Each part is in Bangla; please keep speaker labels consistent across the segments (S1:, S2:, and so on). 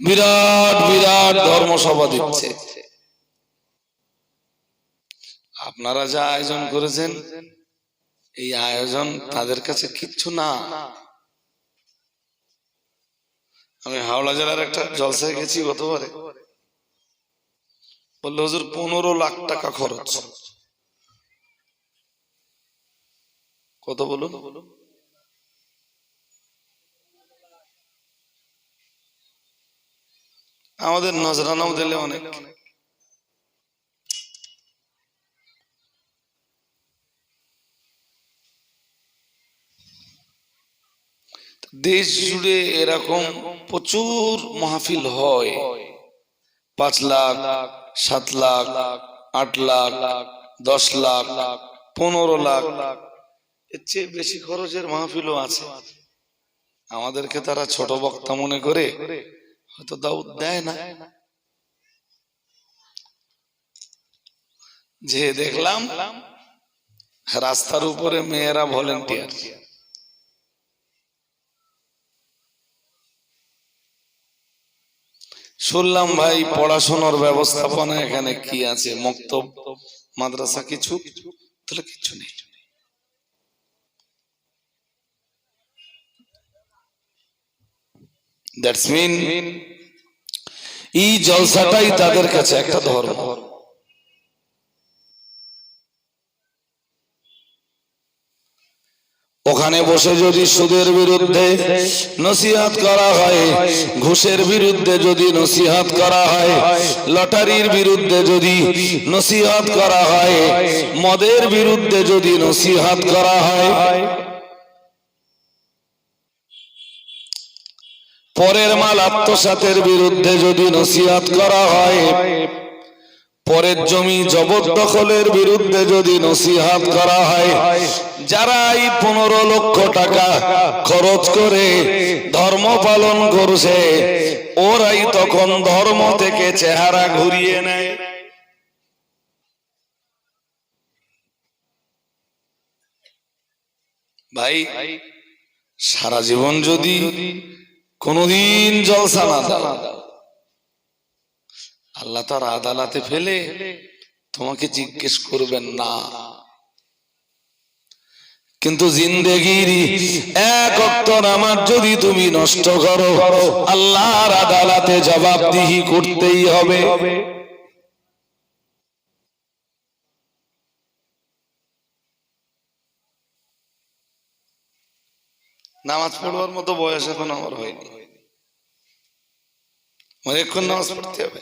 S1: বিরাট বিরাট ধর্মসভা দিচ্ছে। আপনারা যা আয়োজন করেছেন, এই আয়োজন তাদের কাছে কিচ্ছু না। আমি হাওড়া জেলার একটা জলসায় গেছি গতবারে। বলল, হুজুর, পনেরো লাখ টাকা খরচ। কত বলুন? আমাদের নজরানাও দিলে অনেক। দেশ জুড়ে এরকম প্রচুর মাহফিল হয়। পাঁচ লাখ, সাত লাখ, আট লাখ, দশ লাখ, পনেরো লাখ। এর চেয়ে বেশি খরচের মাহফিলও আছে। আমাদেরকে তারা ছোট বক্তা মনে করে হয়তো দাউদ দেয় না। যে দেখলাম, রাস্তার উপরে মেয়েরা ভলেন্টিয়ার। শুনলাম, ভাই, পড়াশোনার ব্যবস্থাপনা এখানে কি আছে? মক্তব, মাদ্রাসা কিছু? তাহলে কিছু নেই। দ্যাটস মিন এই জলসাটাই তাদের কাছে একটা ধর্ম। ওখানে বসে যদি সুদের বিরুদ্ধে নসিহাত করা হয়, ঘুষের বিরুদ্ধে যদি নসিহাত করা হয়, লটারির বিরুদ্ধে যদি নসিহাত করা হয়, মদের বিরুদ্ধে যদি নসিহাত করা হয় পরের মাল আত্মসাতের বিরুদ্ধে যদি নসিহাত করা হয়, পরের জমি জবরদখলের বিরুদ্ধে যদি নসিহাত করা হয় যারা এই পনেরো লক্ষ টাকা খরচ করে ধর্ম পালন করছে, ওরাই তখন ধর্ম থেকে চেহারা ঘুরিয়ে নেয়। ভাই, সারা জীবন যদি কোনদিন জলসা না আল্লাহ তার আদালাতে ফেলে তোমাকে জিজ্ঞেস করবেন না। কিন্তু জিন্দেগির এক অক্টর আমার যদি তুমি নষ্ট করো, আল্লাহর আদালাতে জবাবদিহি করতেই হবে। নামাজ পড়বার মতো বয়স এখন আমার হয়নি। অনেকক্ষণ নামাজ পড়তে হবে।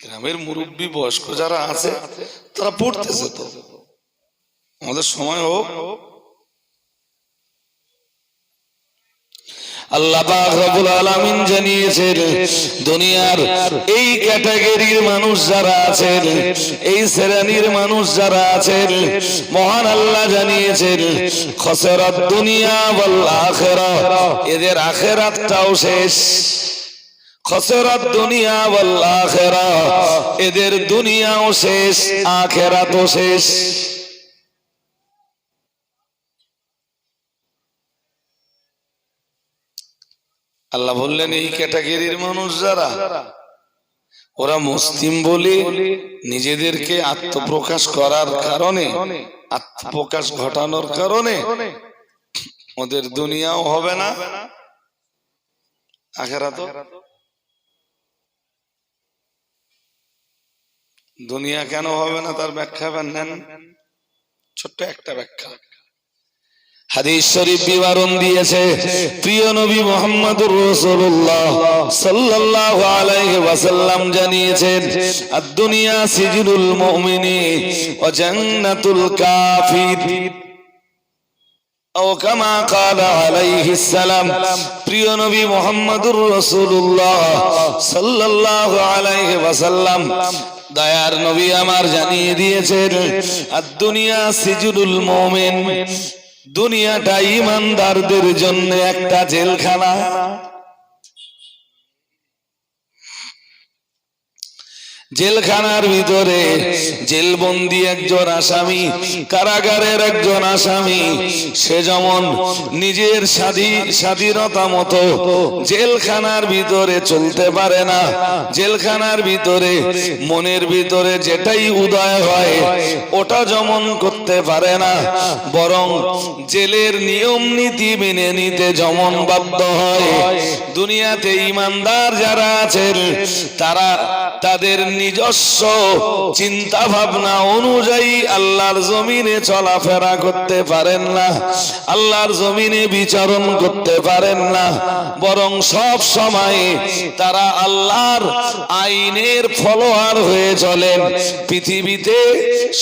S1: গ্রামের মুরব্বী, বয়স্ক যারা আছে, তারা পড়তেছে তো। আমাদের সময় হোক এই মানুষ যারা এই শ্রেণির মানুষ যারা মহান আল্লাহ জানিয়েছেন দুনিয়া এদের শেষ। দুনিয়া এদের দুনিয়াও শেষ, আখিরাতও শেষ। আল্লাহ বললেন, এই ক্যাটাগরির মানুষ যারা, ওরা মুসলিম বলে নিজেদেরকে আত্মপ্রকাশ করার কারণে, আত্মপ্রকাশ ঘটানোর কারণে ওদের দুনিয়াও হবে না আখেরা তো দুনিয়া কেন হবে না তার ব্যাখ্যা নেন ছোট্ট একটা ব্যাখ্যা। হাদিস শরীফ বিবরণ দিয়েছে, প্রিয় নবী মোহাম্মদুর রাসূলুল্লাহ সাল্লাল্লাহু আলাইহি ওয়াসাল্লাম জানিয়েছেন, আদ-দুনিয়া সিজনুল মুমিনি ওয়া জান্নাতুল কাফির। ও কামা কালা আলাইহিস সালাম, প্রিয় নবী মুহাম্মদুর রাসূলুল্লাহ সাল্লাল্লাহু আলাইহি ওয়াসাল্লাম, দয়ার নবী আমার জানিয়ে দিয়েছেন, আদ-দুনিয়া সিজনুল মুমিন। দুনিয়াটা ইমানদারদের জন্য একটা জেলখানা। জেলখানার ভিতরে জেলবন্দি একজন আসামি, কারাগারের একজন আসামি। সে যেমন নিজের স্বাধী- স্বাধীনতা মতো জেলখানার ভিতরে চলতে পারে না, জেলখানার ভিতরে, মনের ভিতরে যেটাই উদয় হয়, ওটা যেমন করতে পারে না, বরং জেলের নিয়ম নীতি মেনে নিতে যেমন বাধ্য হয়। দুনিয়াতে ইমানদার যারা আছেন, তারা তাদের নিজস্ব চিন্তা ভাবনা অনুযায়ী আল্লাহর জমিনে চলাফেরা করতে পারেন না, আল্লাহর জমিনে বিচরণ করতে পারেন না, বরং সব সময় তারা আল্লাহর আইনের ফলোয়ার হয়ে চলেন। পৃথিবীতে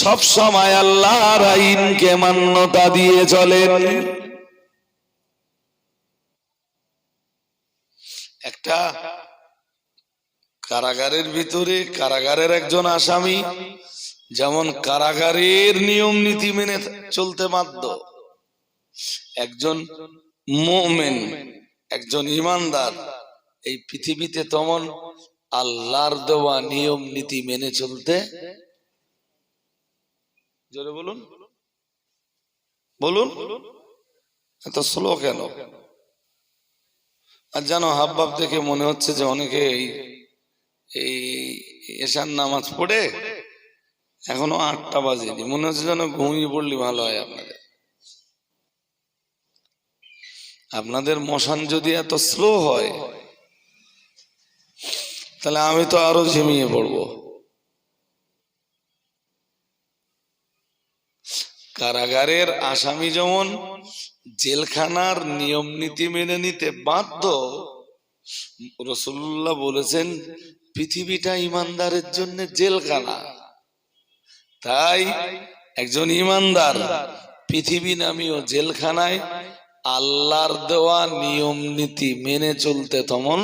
S1: সব সময় আল্লাহর আইনকে মান্যতা দিয়ে চলেন। একটা কারাগারের ভিতরে কারাগারের একজন আসামি, যেমন কারাগারের নিয়ম নীতি মেনে চলতে বাধ্য। একজন মোমেন, একজন ইমানদার, এই পৃথিবীতে তেমন আল্লাহর দেওয়া নিয়ম নীতি মেনে চলতে জোরে বলুন। বলুন। এত স্লো কেন? আর জানো, হাবভাব দেখে মনে হচ্ছে যে অনেকে এই এই এশার নামাজ পড়ে এখনও আটটা বাজেনি। মনে হচ্ছে যেন ঘুমিয়ে পড়লে ভালো হয় আপনাদের। আপনাদের মশান যদি এত স্লো হয়, তাহলে আমি তো আরও ঝিমিয়ে পড়ব। কারাগারের আসামি যেমন জেলখানার নিয়ম নীতি মেনে নিতে বাধ্য, রসুল্লাহ বলেছেন পৃথিবীটা ইমানদারের জন্য জেলখানা। তাই একজন ইমানদার পৃথিবী নামীয় জেলখানায় আল্লাহর দেওয়া নিয়ম নীতি মেনে চলতে তমন।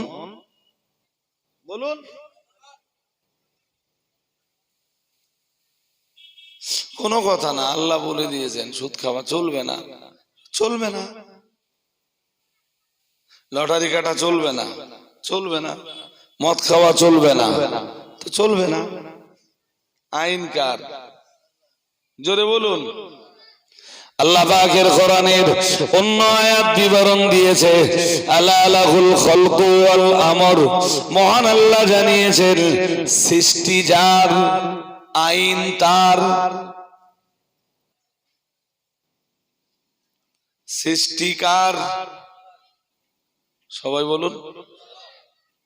S1: বলুন। কোনো কথা না আল্লাহ বলে দিয়েছেন সুদ খাওয়া চলবে না। চলবে না। লটারি কাটা চলবে না। চলবে না। মদ খাওয়া চলবে না। তো চলবে না। আইন কার? জোরে বলুন। আল্লাহ পাকের কোরআনের অন্য আয়াত বিবরণ দিয়েছে আলাহুল খলকু আমর। মহান আল্লাহ জানিয়েছেন সৃষ্টি যার আইন তার। সৃষ্টিকার সবাই বলুন।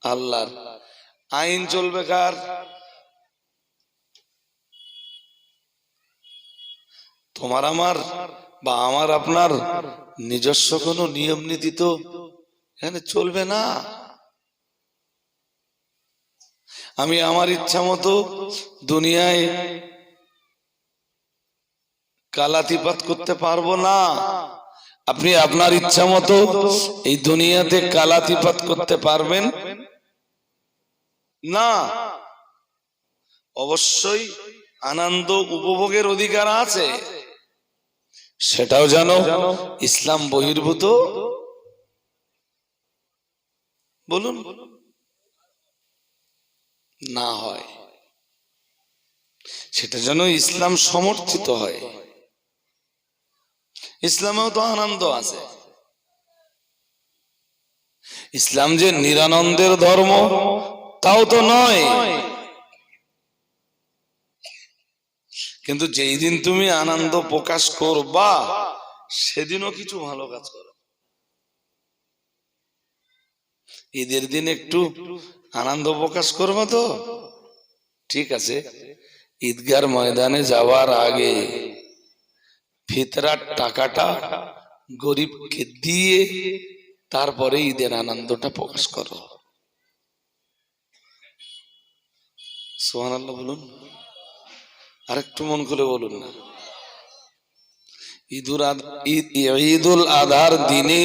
S1: আল্লাহর। আইন চলবে কার? তোমার আমার বা আমার আপনার নিজস্ব কোনো নিয়ম নীতি তো এখানে চলবে না। আমি আমার ইচ্ছা মতো দুনিয়ায় কালাতিপাত করতে পারব না। আপনি আপনার ইচ্ছা মতো এই দুনিয়াতে কালাতিপাত করতে পারবেন। না। অবশ্যই আনন্দ উপভোগের অধিকার আছে। সেটাও যেন ইসলাম বহির্ভূত। বলুন, না হয়। সেটা যেন ইসলাম সমর্থিত হয়। ইসলামেও তো আনন্দ আছে। ইসলাম যে নিরানন্দের ধর্ম তাও তো নয়। কিন্তু যেই দিন তুমি আনন্দ প্রকাশ করবা সেদিনও কিছু ভালো কাজ করো। ঈদের দিন একটু আনন্দ প্রকাশ করবা তো? ঠিক আছে। ঈদগার ময়দানে যাওয়ার আগে ফিতরার টাকাটা গরিবকে দিয়ে তারপরে ঈদের আনন্দটা প্রকাশ করো। সোহান আল্লাহ বলুন। আরেকটু মন খুলে বলুন না। ঈদুল ঈদুল আধার দিনে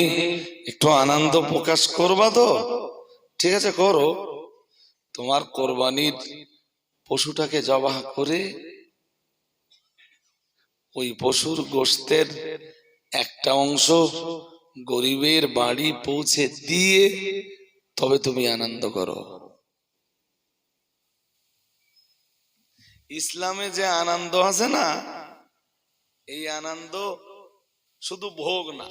S1: একটু আনন্দ প্রকাশ করবা তো? ঠিক আছে, করো। তোমার কোরবানির পশুটাকে জবাহ করে ওই পশুর গোস্তের একটা অংশ গরিবের বাড়ি পৌঁছে দিয়ে তবে তুমি আনন্দ করো। ইসলামে যে আনন্দ আছে না, এই আনন্দ শুধু ভোগ না।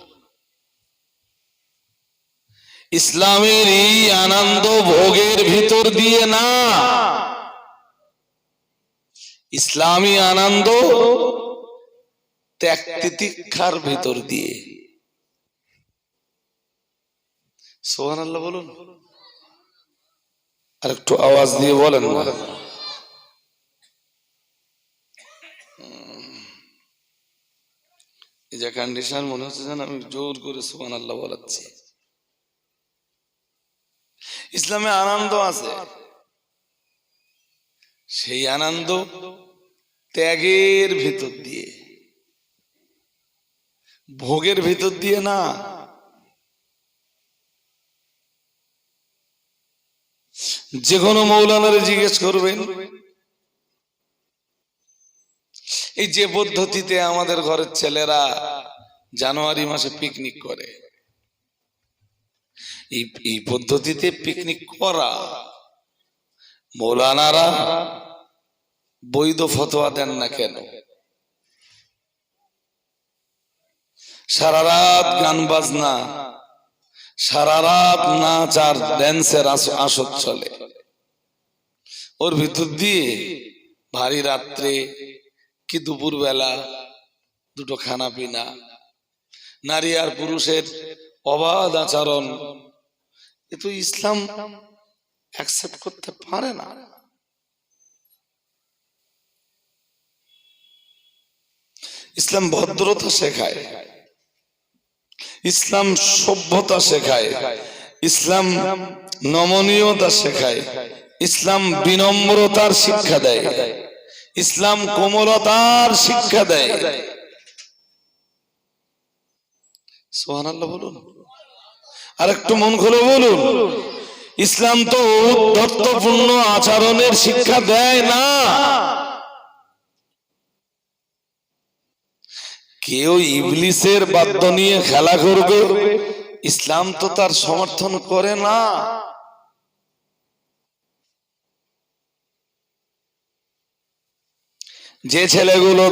S1: ইসলামের এই আনন্দ ভোগের ভিতর দিয়ে না। ইসলামী আনন্দ ত্যাগ তিতিক্ষার ভিতর দিয়ে। সোহান আল্লাহ বলুন। আর একটু আওয়াজ দিয়ে বলেন যে কন্ডিশন মনে হচ্ছে যেন আমি জোর করে সোহান আল্লাহ বলাচ্ছি। ইসলামে আনন্দ আছে। সেই আনন্দ ত্যাগের ভিতর দিয়ে। ভোগের ভিতর দিয়ে না। যে কোনো মৌলানারে জিজ্ঞেস করবেন এই যে পদ্ধতিতে আমাদের ঘরের ছেলেরা জানুয়ারি মাসে পিকনিক করে, এই পদ্ধতিতে পিকনিক করা, মৌলানারা বৈধ ফতোয়া দেন না কেন? সারা রাত গান বাজনা, সারা রাত নাচ আর ড্যান্সের আসর চলে। ওর ভিতর দিয়ে ভারী রাত্রে কি দুপুর বেলা দুটো খানা পিনা। নারী আর পুরুষের অবাধ আচরণ। এ তো ইসলাম অ্যাকসেপ্ট করতে পারে না। ইসলাম ভদ্রতা শেখায়। ইসলাম সভ্যতা শেখায়। ইসলাম নমনীয়তা শেখায়। ইসলাম বিনম্রতার শিক্ষা দেয়। ইসলাম কোমলতার শিক্ষা দেয়। সোহানাল্লাহ বলুন। আর একটু মন খুলে বলুন। ইসলাম তো উদ্ধত্তপূর্ণ আচরণের শিক্ষা দেয় না। কেউ ইবলিসের বাদ্য নিয়ে খেলা করবে, ইসলাম তো তার সমর্থন করে না। যে ছেলেগুলো